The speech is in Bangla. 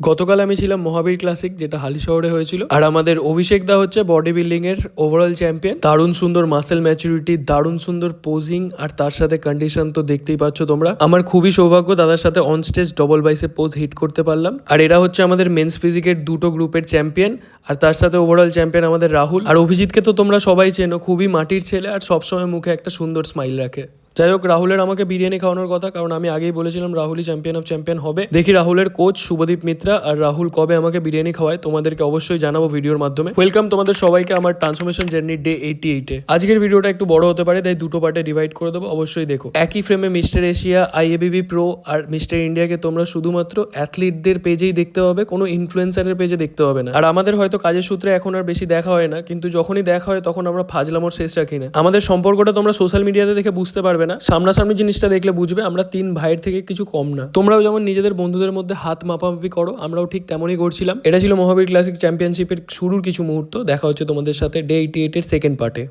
গতকাল আমি ছিলাম মহাবীর ক্লাসিক, যেটা হালি শহরে হয়েছিল। আর আমাদের অভিষেক দা হচ্ছে বডি বিল্ডিং এর ওভারঅল চ্যাম্পিয়ন দারুণ সুন্দর মাসেল ম্যাচুরিটি দারুণ সুন্দর পোজিং আর তার সাথে কন্ডিশন তো দেখতেই পাচ্ছ তোমরা। আমার খুবই সৌভাগ্য, দাদার সাথে on stage double biceps pose hit করতে পারলাম। আর এরা হচ্ছে আমাদের মেন্স ফিজিকের দুটো গ্রুপের চ্যাম্পিয়ন আর তার সাথে ওভারঅল চ্যাম্পিয়ন আমাদের রাহুল। আর অভিজিৎকে তো তোমরা সবাই চেনো, খুবই মাটির ছেলে, আর সবসময় মুখে একটা সুন্দর স্মাইল রাখে। যাই হোক, রাহুলের আমাকে বিরিয়ানি খাওয়ানোর কথা, কারণ আমি আগেই বলেছিলাম রাহুলই চ্যাম্পিয়ন অফ চ্যাম্পিয়ন হবে। দেখি রাহুলের কোচ শুভদীপ মিত্রা আর রাহুল কবে আমাকে বিরিয়ানি খাওয়ায়, তোমাদেরকে অবশ্যই জানাব ভিডিওর মাধ্যমে। ওয়েলকাম তোমাদের সবাইকে আমার ট্রান্সফরমেশন জার্নি ডে এইটি এইটে আজকের ভিডিওটা একটু বড় হতে পারে, তাই দুটো পার্টে ডিভাইড করে দেবো, অবশ্যই দেখো। একই ফ্রেমে মিস্টার এশিয়া আইএবিবি প্রো আর মিস্টার ইন্ডিয়াকে তোমরা শুধুমাত্র অ্যাথলিটদের পেজেই দেখতে হবে কোনো ইনফ্লুয়েন্সারের পেজে দেখতে হবে না। আর আমাদের হয়তো কাজের সূত্রে এখন আর বেশি দেখা হয় না, কিন্তু যখনই দেখা হয় তখন আমরা ফাজলামোর শেষ রাখি না। আমাদের সম্পর্কটা তোমরা সোশ্যাল মিডিয়াতে দেখে বুঝতে পারবে না। সামনাসামনি জিনিসটা দেখলে বুঝবে, আমরা তিন ভাইয়ের থেকে কিছু কম না। তোমরাও যেমন নিজেদের বন্ধুদের মধ্যে হাত মাপামাপি করো, আমরাও ঠিক তেমনই করছিলাম। এটা ছিল মহাবীর ক্লাসিক চ্যাম্পিয়নশিপের শুরুর কিছু মুহূর্ত। দেখা হচ্ছে তোমাদের সাথে ডে এইটি এইটের সেকেন্ড পার্টে